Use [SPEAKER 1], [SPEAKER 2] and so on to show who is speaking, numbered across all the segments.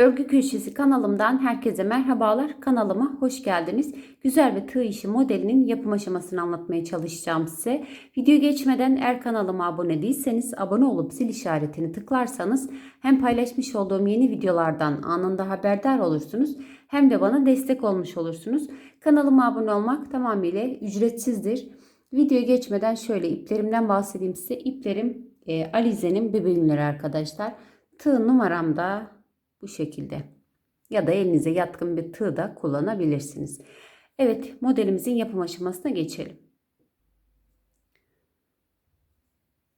[SPEAKER 1] Örgü Köşesi kanalımdan herkese merhabalar. Kanalıma hoş geldiniz. Güzel ve tığ işi modelinin yapım aşamasını anlatmaya çalışacağım size. Video geçmeden eğer kanalıma abone değilseniz abone olup zil işaretini tıklarsanız hem paylaşmış olduğum yeni videolardan anında haberdar olursunuz hem de bana destek olmuş olursunuz. Kanalıma abone olmak tamamıyla ücretsizdir. Video geçmeden şöyle iplerimden bahsedeyim size. İplerim e, Alize'nin bebeğimleri arkadaşlar. Tığ numaram da bu şekilde. Ya da elinize yatkın bir tığ da kullanabilirsiniz. Evet modelimizin yapım aşamasına geçelim.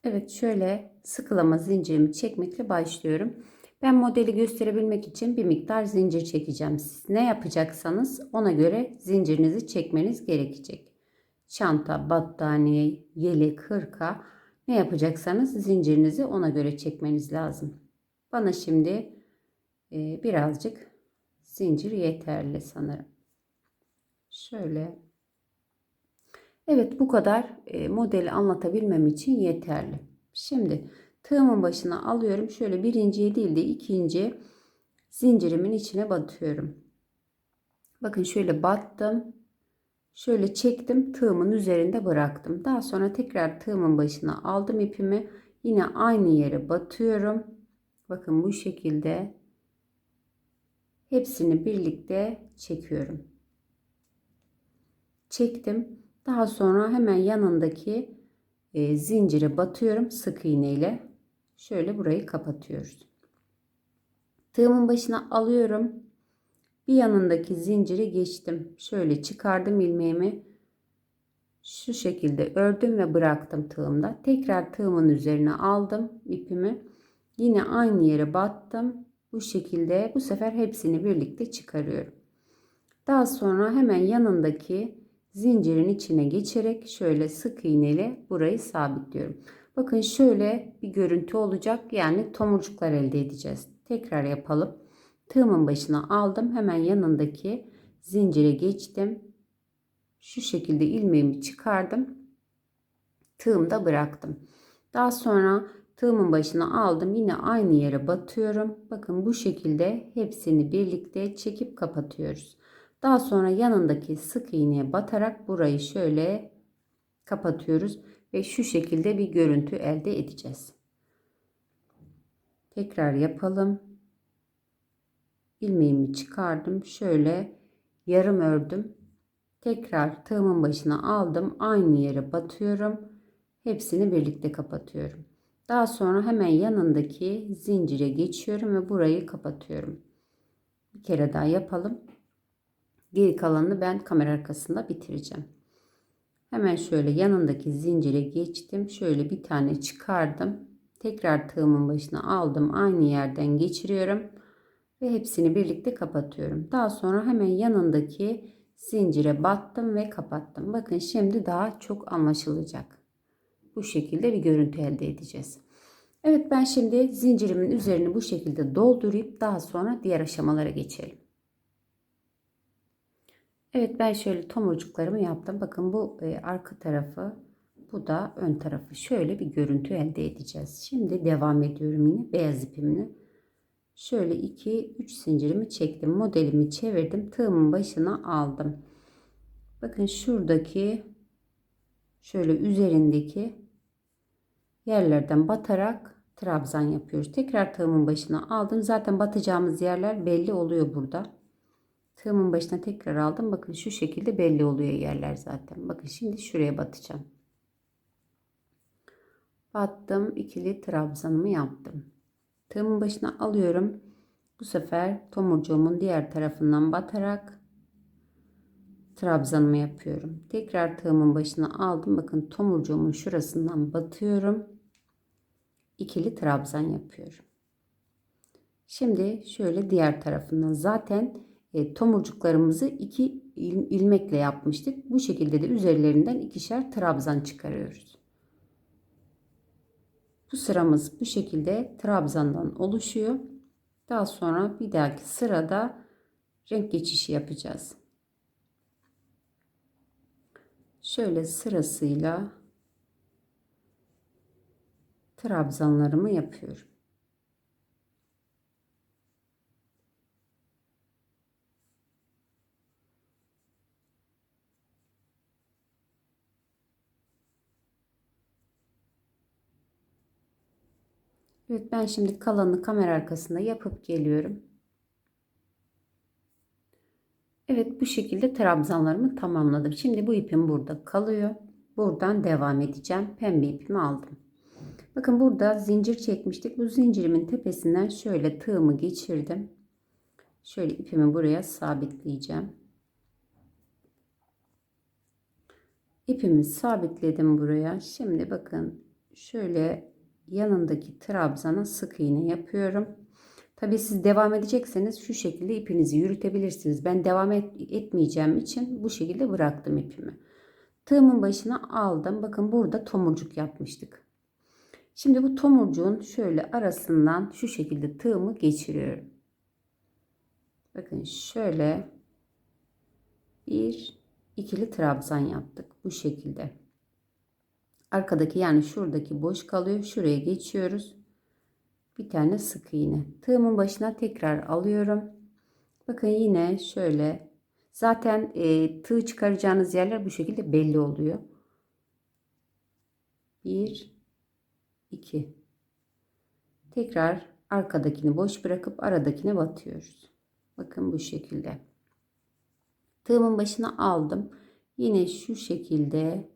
[SPEAKER 1] Evet şöyle sıkılama zincirimi çekmekle başlıyorum. Ben modeli gösterebilmek için bir miktar zincir çekeceğim. Siz ne yapacaksanız ona göre zincirinizi çekmeniz gerekecek. Çanta, battaniye, yelek, hırka ne yapacaksanız zincirinizi ona göre çekmeniz lazım. Bana şimdi e, birazcık zincir yeterli sanırım. Şöyle. Evet bu kadar e, modeli anlatabilmem için yeterli. Şimdi tığımın başına alıyorum. Şöyle birinciye değil de ikinci zincirimin içine batıyorum. Bakın şöyle battım. Şöyle çektim tığımın üzerinde bıraktım. Daha sonra tekrar tığımın başına aldım ipimi. Yine aynı yere batıyorum. Bakın bu şekilde hepsini birlikte çekiyorum. Çektim. Daha sonra hemen yanındaki e, zincire batıyorum sık iğne ile. Şöyle burayı kapatıyoruz. Tığımın başına alıyorum. Bir yanındaki zinciri geçtim. Şöyle çıkardım ilmeğimi. Şu şekilde ördüm ve bıraktım tığımda. Tekrar tığımın üzerine aldım ipimi. Yine aynı yere battım. Bu şekilde bu sefer hepsini birlikte çıkarıyorum. Daha sonra hemen yanındaki zincirin içine geçerek şöyle sık iğneyle burayı sabitliyorum. Bakın şöyle bir görüntü olacak. Yani tomurcuklar elde edeceğiz. Tekrar yapalım. Tığımın başına aldım. Hemen yanındaki zincire geçtim. Şu şekilde ilmeğimi çıkardım. Tığımda bıraktım. Daha sonra tığımın başına aldım. Yine aynı yere batıyorum. Bakın bu şekilde hepsini birlikte çekip kapatıyoruz. Daha sonra yanındaki sık iğneye batarak burayı şöyle kapatıyoruz ve şu şekilde bir görüntü elde edeceğiz. Tekrar yapalım. İlmeğimi çıkardım. Şöyle yarım ördüm. Tekrar tığımın başına aldım. Aynı yere batıyorum. Hepsini birlikte kapatıyorum. Daha sonra hemen yanındaki zincire geçiyorum ve burayı kapatıyorum. Bir kere daha yapalım. Geri kalanını ben kamera arkasında bitireceğim. Hemen şöyle yanındaki zincire geçtim. Şöyle bir tane çıkardım. Tekrar tığımın başına aldım. Aynı yerden geçiriyorum. Ve hepsini birlikte kapatıyorum. Daha sonra hemen yanındaki zincire battım ve kapattım. Bakın şimdi daha çok anlaşılacak. Bu şekilde bir görüntü elde edeceğiz. Evet ben şimdi zincirimin üzerini bu şekilde doldurayım. Daha sonra diğer aşamalara geçelim. Evet ben şöyle tomurcuklarımı yaptım. Bakın bu e, arka tarafı bu da ön tarafı. Şöyle bir görüntü elde edeceğiz. Şimdi devam ediyorum yine beyaz ipimle. Şöyle 2 3 zincirimi çektim. Modelimi çevirdim. Tığımın başına aldım. Bakın şuradaki şöyle üzerindeki yerlerden batarak trabzan yapıyoruz. Tekrar tığımın başına aldım. Zaten batacağımız yerler belli oluyor burada. Tığımın başına tekrar aldım. Bakın şu şekilde belli oluyor yerler zaten. Bakın şimdi şuraya batacağım. Battım. ikili trabzanımı yaptım. Tığımın başına alıyorum. Bu sefer tomurcuğumun diğer tarafından batarak trabzanımı yapıyorum. Tekrar tığımın başına aldım. Bakın tomurcuğumun şurasından batıyorum. İkili trabzan yapıyorum. Şimdi şöyle diğer tarafından zaten e, tomurcuklarımızı iki ilmekle yapmıştık. Bu şekilde de üzerlerinden ikişer trabzan çıkarıyoruz. Bu sıramız bu şekilde trabzandan oluşuyor. Daha sonra bir dahaki sırada renk geçişi yapacağız şöyle sırasıyla trabzanlarımı yapıyorum. Evet ben şimdi kalanını kamera arkasında yapıp geliyorum. Evet bu şekilde trabzanlarımı tamamladım. Şimdi bu ipim burada kalıyor. Buradan devam edeceğim. Pembe ipimi aldım. Bakın burada zincir çekmiştik. Bu zincirimin tepesinden şöyle tığımı geçirdim. Şöyle ipimi buraya sabitleyeceğim. İpimi sabitledim buraya. Şimdi bakın şöyle yanındaki trabzana sık iğne yapıyorum. Tabi siz devam edecekseniz şu şekilde ipinizi yürütebilirsiniz. Ben devam et, etmeyeceğim için bu şekilde bıraktım ipimi. Tığımın başına aldım. Bakın burada tomurcuk yapmıştık. Şimdi bu tomurcuğun şöyle arasından şu şekilde tığımı geçiriyorum. Bakın şöyle bir ikili trabzan yaptık bu şekilde. Arkadaki yani şuradaki boş kalıyor. Şuraya geçiyoruz. Bir tane sık iğne. Tığımın başına tekrar alıyorum. Bakın yine şöyle zaten e, tığ çıkaracağınız yerler bu şekilde belli oluyor. 1 2 Tekrar arkadakini boş bırakıp aradakine batıyoruz. Bakın bu şekilde. Tığımın başına aldım. Yine şu şekilde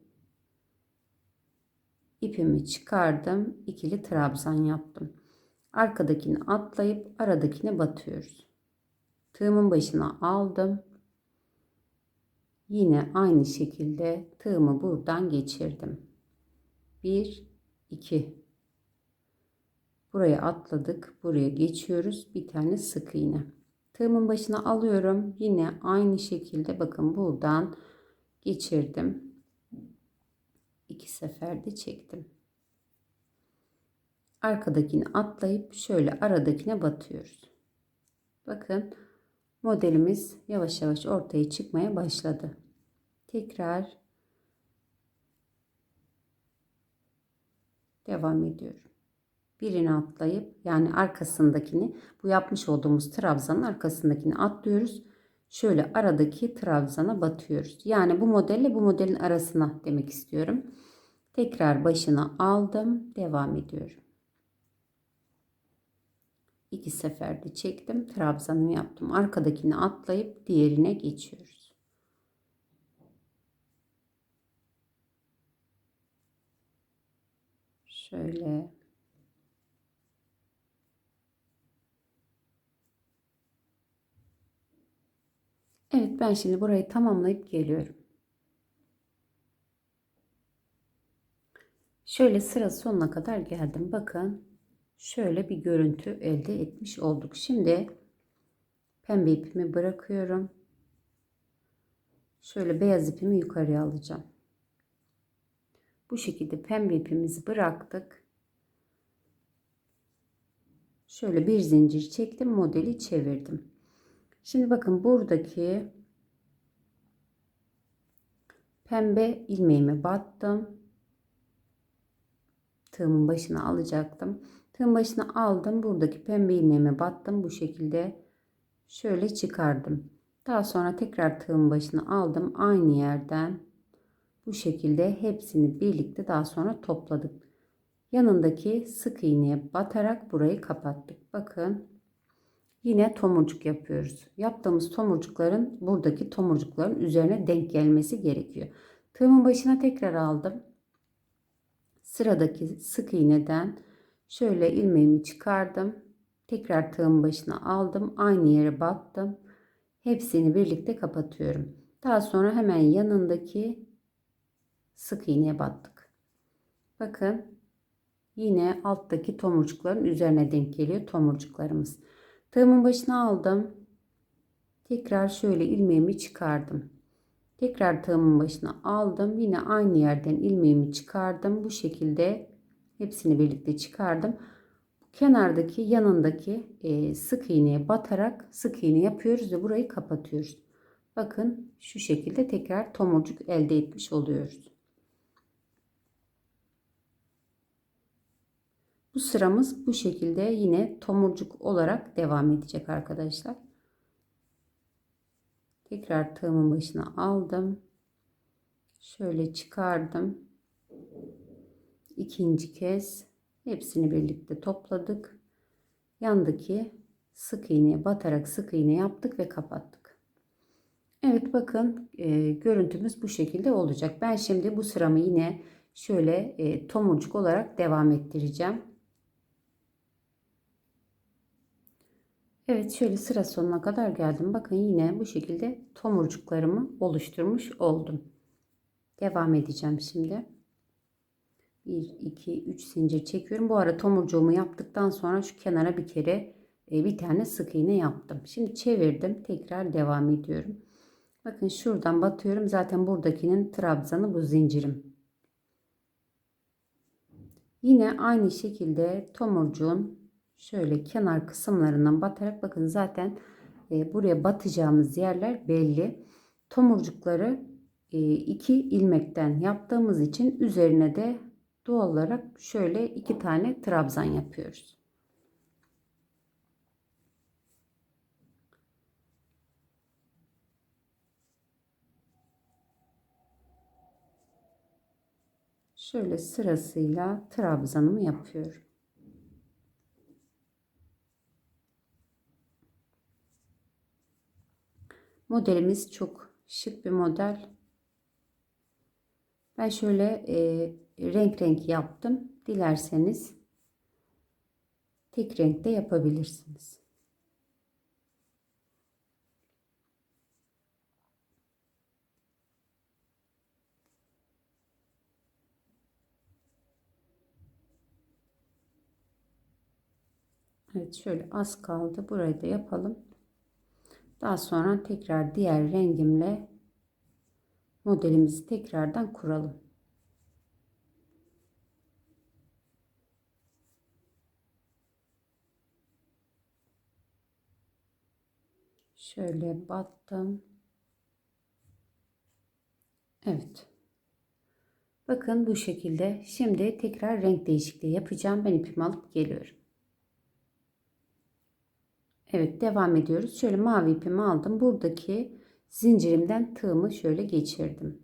[SPEAKER 1] ipimi çıkardım. ikili trabzan yaptım. Arkadakini atlayıp aradakine batıyoruz. Tığımın başına aldım. Yine aynı şekilde tığımı buradan geçirdim. 1 2 Buraya atladık. Buraya geçiyoruz. Bir tane sık iğne. Tığımın başına alıyorum. Yine aynı şekilde bakın buradan geçirdim. İki seferde çektim. Arkadakini atlayıp şöyle aradakine batıyoruz. Bakın modelimiz yavaş yavaş ortaya çıkmaya başladı. Tekrar devam ediyorum birini atlayıp yani arkasındakini bu yapmış olduğumuz trabzanın arkasındakini atlıyoruz. Şöyle aradaki trabzana batıyoruz. Yani bu modelle bu modelin arasına demek istiyorum. Tekrar başına aldım. Devam ediyorum. İki seferde çektim. Trabzanımı yaptım. Arkadakini atlayıp diğerine geçiyoruz. Şöyle Evet ben şimdi burayı tamamlayıp geliyorum. Şöyle sıra sonuna kadar geldim. Bakın şöyle bir görüntü elde etmiş olduk. Şimdi pembe ipimi bırakıyorum. Şöyle beyaz ipimi yukarıya alacağım. Bu şekilde pembe ipimizi bıraktık. Şöyle bir zincir çektim. Modeli çevirdim. Şimdi bakın buradaki pembe ilmeğimi battım. Tığımın başına alacaktım. Tığın başına aldım. Buradaki pembe ilmeğimi battım. Bu şekilde şöyle çıkardım. Daha sonra tekrar tığın başına aldım. Aynı yerden bu şekilde hepsini birlikte daha sonra topladık. Yanındaki sık iğneye batarak burayı kapattık. Bakın Yine tomurcuk yapıyoruz. Yaptığımız tomurcukların buradaki tomurcukların üzerine denk gelmesi gerekiyor. Tığımın başına tekrar aldım. Sıradaki sık iğneden şöyle ilmeğimi çıkardım. Tekrar tığımın başına aldım. Aynı yere battım. Hepsini birlikte kapatıyorum. Daha sonra hemen yanındaki sık iğneye battık. Bakın yine alttaki tomurcukların üzerine denk geliyor tomurcuklarımız. Tığımın başına aldım. Tekrar şöyle ilmeğimi çıkardım. Tekrar tığımın başına aldım. Yine aynı yerden ilmeğimi çıkardım. Bu şekilde hepsini birlikte çıkardım. Kenardaki yanındaki e, sık iğneye batarak sık iğne yapıyoruz ve burayı kapatıyoruz. Bakın şu şekilde tekrar tomurcuk elde etmiş oluyoruz. Bu sıramız bu şekilde yine tomurcuk olarak devam edecek arkadaşlar. Tekrar tığımın başına aldım. Şöyle çıkardım. İkinci kez Hepsini birlikte topladık. Yandaki sık iğneye batarak sık iğne yaptık ve kapattık. Evet bakın e, görüntümüz bu şekilde olacak. Ben şimdi bu sıramı yine şöyle e, tomurcuk olarak devam ettireceğim. Evet şöyle sıra sonuna kadar geldim. Bakın yine bu şekilde tomurcuklarımı oluşturmuş oldum. Devam edeceğim şimdi. 1, 2, 3 zincir çekiyorum. Bu ara tomurcuğumu yaptıktan sonra şu kenara bir kere e, bir tane sık iğne yaptım. Şimdi çevirdim. Tekrar devam ediyorum. Bakın şuradan batıyorum. Zaten buradakinin trabzanı bu zincirim. Yine aynı şekilde tomurcuğun şöyle kenar kısımlarından batarak bakın zaten e, buraya batacağımız yerler belli. Tomurcukları e, iki ilmekten yaptığımız için üzerine de doğal olarak şöyle iki tane trabzan yapıyoruz. Şöyle sırasıyla trabzanımı yapıyorum. Modelimiz çok şık bir model. Ben şöyle e, renk renk yaptım. Dilerseniz tek renkte yapabilirsiniz. Evet şöyle az kaldı. Burayı da yapalım. Daha sonra tekrar diğer rengimle modelimizi tekrardan kuralım. Şöyle battım. Evet. Bakın bu şekilde. Şimdi tekrar renk değişikliği yapacağım. Ben ipimi alıp geliyorum. Evet devam ediyoruz. Şöyle mavi ipimi aldım. Buradaki zincirimden tığımı şöyle geçirdim.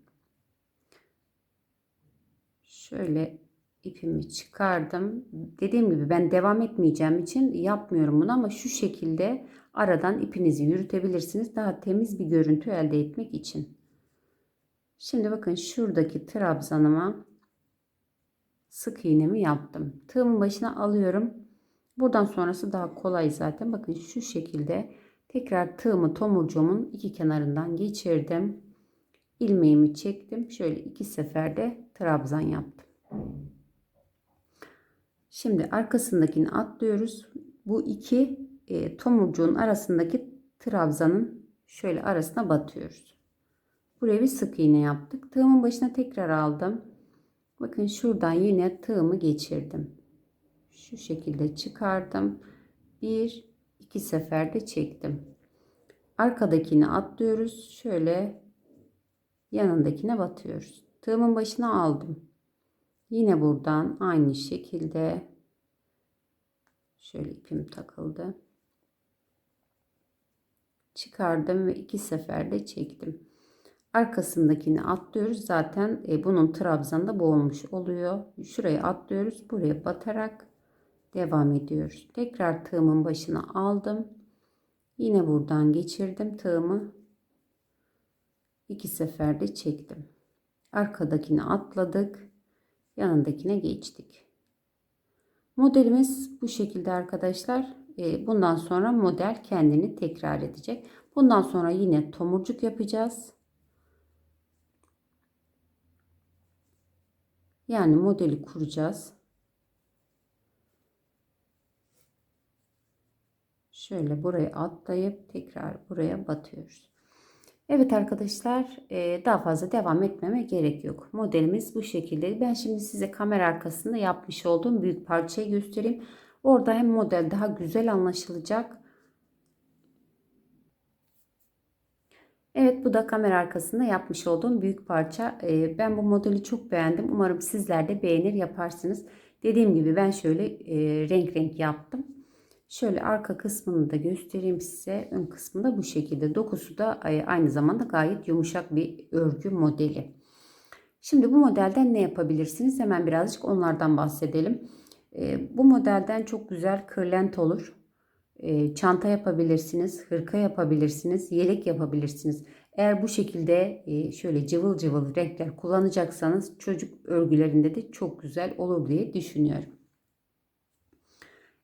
[SPEAKER 1] Şöyle ipimi çıkardım. Dediğim gibi ben devam etmeyeceğim için yapmıyorum bunu ama şu şekilde aradan ipinizi yürütebilirsiniz. Daha temiz bir görüntü elde etmek için. Şimdi bakın şuradaki trabzanıma sık iğnemi yaptım. Tığımın başına alıyorum. Buradan sonrası daha kolay zaten. Bakın şu şekilde tekrar tığımı tomurcuğumun iki kenarından geçirdim. ilmeğimi çektim. Şöyle iki seferde trabzan yaptım. Şimdi arkasındakini atlıyoruz. Bu iki e, tomurcuğun arasındaki trabzanın şöyle arasına batıyoruz. Buraya bir sık iğne yaptık. Tığımın başına tekrar aldım. Bakın şuradan yine tığımı geçirdim şu şekilde çıkardım. Bir iki seferde çektim. Arkadakini atlıyoruz. Şöyle yanındakine batıyoruz. Tığımın başına aldım. Yine buradan aynı şekilde şöyle ipim takıldı. Çıkardım ve iki seferde çektim. Arkasındakini atlıyoruz. Zaten e, bunun trabzanında boğulmuş oluyor. Şuraya atlıyoruz. Buraya batarak devam ediyoruz. Tekrar tığımın başına aldım. Yine buradan geçirdim tığımı. iki seferde çektim. Arkadakini atladık. Yanındakine geçtik. Modelimiz bu şekilde arkadaşlar. Ee, bundan sonra model kendini tekrar edecek. Bundan sonra yine tomurcuk yapacağız. Yani modeli kuracağız. Şöyle buraya atlayıp tekrar buraya batıyoruz. Evet arkadaşlar e, daha fazla devam etmeme gerek yok. Modelimiz bu şekilde. Ben şimdi size kamera arkasında yapmış olduğum büyük parçayı göstereyim. Orada hem model daha güzel anlaşılacak. Evet bu da kamera arkasında yapmış olduğum büyük parça. E, ben bu modeli çok beğendim. Umarım sizler de beğenir yaparsınız. Dediğim gibi ben şöyle e, renk renk yaptım. Şöyle arka kısmını da göstereyim size. Ön kısmında bu şekilde. Dokusu da aynı zamanda gayet yumuşak bir örgü modeli. Şimdi bu modelden ne yapabilirsiniz? Hemen birazcık onlardan bahsedelim. E, bu modelden çok güzel kırlent olur. E, çanta yapabilirsiniz, hırka yapabilirsiniz, yelek yapabilirsiniz. Eğer bu şekilde e, şöyle cıvıl cıvıl renkler kullanacaksanız çocuk örgülerinde de çok güzel olur diye düşünüyorum.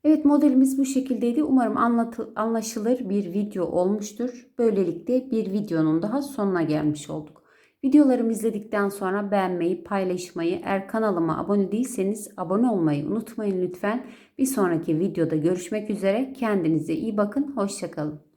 [SPEAKER 1] Evet modelimiz bu şekildeydi. Umarım anlatı, anlaşılır bir video olmuştur. Böylelikle bir videonun daha sonuna gelmiş olduk. Videolarımı izledikten sonra beğenmeyi, paylaşmayı, eğer kanalıma abone değilseniz abone olmayı unutmayın lütfen. Bir sonraki videoda görüşmek üzere. Kendinize iyi bakın. Hoşçakalın.